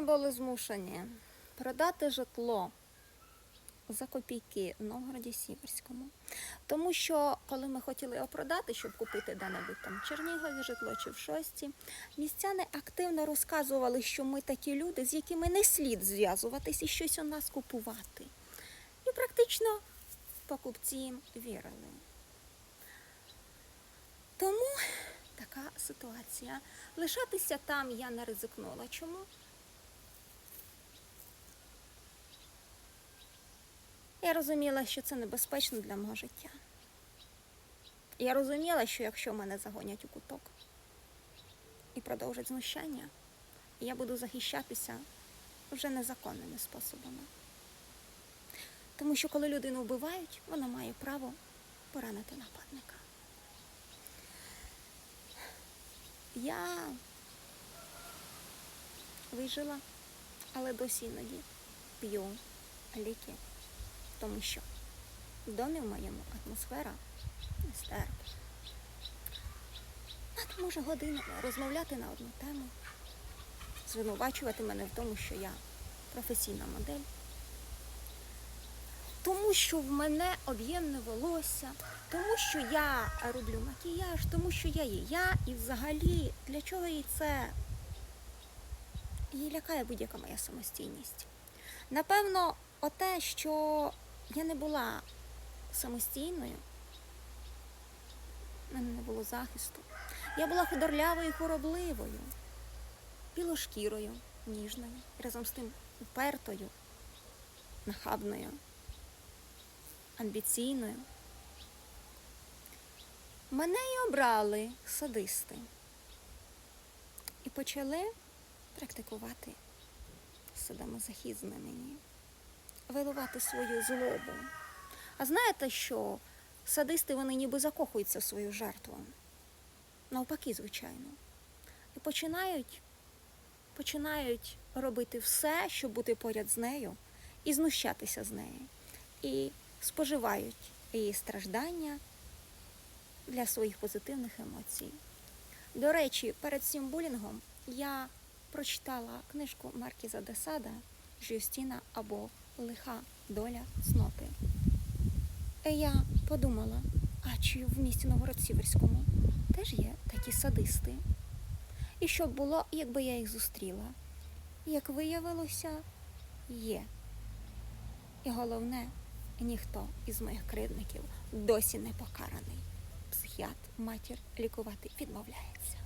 ми були змушені продати житло за копійки в Новгороді Сіверському. Тому що, коли ми хотіли його продати, щоб купити де-небудь там Чернігові житло чи в Шості, містяни активно розказували, що ми такі люди, з якими не слід зв'язуватись і щось у нас купувати. І практично покупці їм вірили. Тому така ситуація. Лишатися там я не ризикнула. Чому? Я розуміла, що це небезпечно для мого життя. Я розуміла, що якщо мене загонять у куток і продовжать знущання, я буду захищатися вже незаконними способами. Тому що коли людину вбивають, вона має право поранити нападника. Я вижила, але досі іноді п'ю ліки, тому що в домі в моєму атмосфера нестерпна. Вона може годинами розмовляти на одну тему, звинувачувати мене в тому, що я професійна модель. Тому що в мене об'ємне волосся, тому що я роблю макіяж, тому що я є я, і взагалі для чого їй це? Її лякає будь-яка моя самостійність. Напевно, оте, що я не була самостійною, в мене не було захисту. Я була худорлявою і хоробливою, білошкірою, ніжною, і разом з тим упертою, нахабною амбіційною. Мене й обрали садисти і почали практикувати садомазохізм на мені, виливати свою злобу. А знаєте що? Садисти вони ніби закохуються в свою жертву. Навпаки, звичайно. І починають, починають робити все, щоб бути поряд з нею і знущатися з неї. І споживають її страждання для своїх позитивних емоцій. До речі, перед цим булінгом я прочитала книжку Маркіза де Сада Жюстіна або Лиха доля цноти. І я подумала, а чи в місті Новгород-Сіверському теж є такі садисти? І що б було, якби я їх зустріла? Як виявилося, є. І головне, ніхто із моїх кривдників досі не покараний. Психіатр, матір лікувати відмовляється.